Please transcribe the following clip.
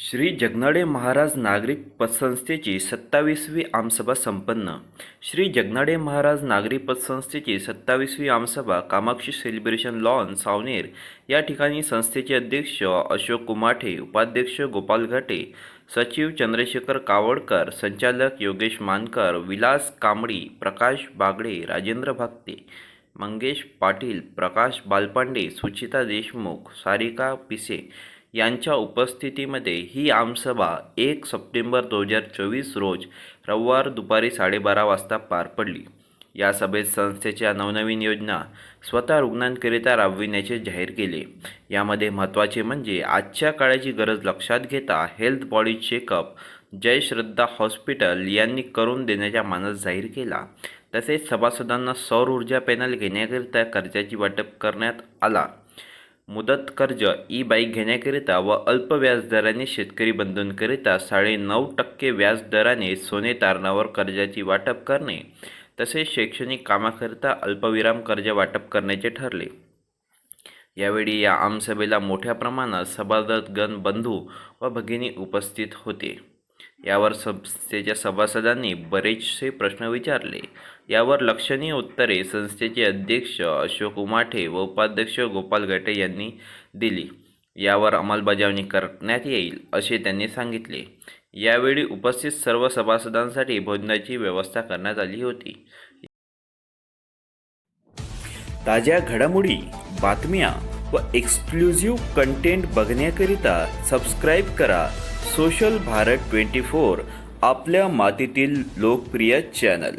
श्री जगनाडे महाराज नागरिक पतसंस्थेची सत्तावीसवी आमसभा संपन्न. श्री जगनाडे महाराज नागरी पतसंस्थेची सत्तावीसवी आमसभा कामाक्षी सेलिब्रेशन लॉन सावनेर या ठिकाणी संस्थेचे अध्यक्ष अशोक कुमाठे उपाध्यक्ष गोपाल घाटे सचिव चंद्रशेखर कावडकर संचालक योगेश मानकर विलास कांबळी प्रकाश बागडे राजेंद्र भागते मंगेश पाटील प्रकाश बालपांडे सुचिता देशमुख सारिका पिसे यांच्या उपस्थितीमध्ये ही आमसभा एक सप्टेंबर दोन हजार चोवीस रोज रविवार दुपारी साडेबारा वाजता पार पडली. या सभेत संस्थेच्या नवनवीन योजना स्वतः रुग्णांकरिता राबविण्याचे जाहीर केले. यामध्ये महत्त्वाचे म्हणजे आजच्या काळाची गरज लक्षात घेता health body checkup Jai Shraddha hospital यांनी करून देण्याचा मानस जाहीर केला. तसेच सभासदांना सौर ऊर्जा पॅनल घेण्याकरिता कर्जाची वाटप करण्यात आला. मुदत कर्ज ई बाईक घेण्याकरिता व अल्प व्याजदराने शेतकरी बंधूंकरिता साडे नऊ टक्के व्याजदराने सोने तारणावर कर्जाची वाटप करणे तसेच शैक्षणिक कामाकरिता अल्पविराम कर्ज वाटप करण्याचे ठरले. यावेळी या आमसभेला मोठ्या प्रमाणात सभासदगण बंधू व भगिनी उपस्थित होते. यावर संस्थेच्या सभासदांनी बरेचसे प्रश्न विचारले. यावर लक्षणीय उत्तरे संस्थेचे अध्यक्ष अशोक उमाठे व उपाध्यक्ष गोपाल गटे यांनी दिली. यावर अंमलबजावणी करण्यात येईल असे त्यांनी सांगितले. यावेळी उपस्थित सर्व सभासदांसाठी भोजनाची व्यवस्था करण्यात आली होती. ताज्या घडामोडी बातम्या व एक्सक्लुझिव्ह कंटेंट बघण्याकरिता सबस्क्राईब करा. सोशल भारत ट्वेंटी फोर आपल्या मातीतील लोकप्रिय चॅनल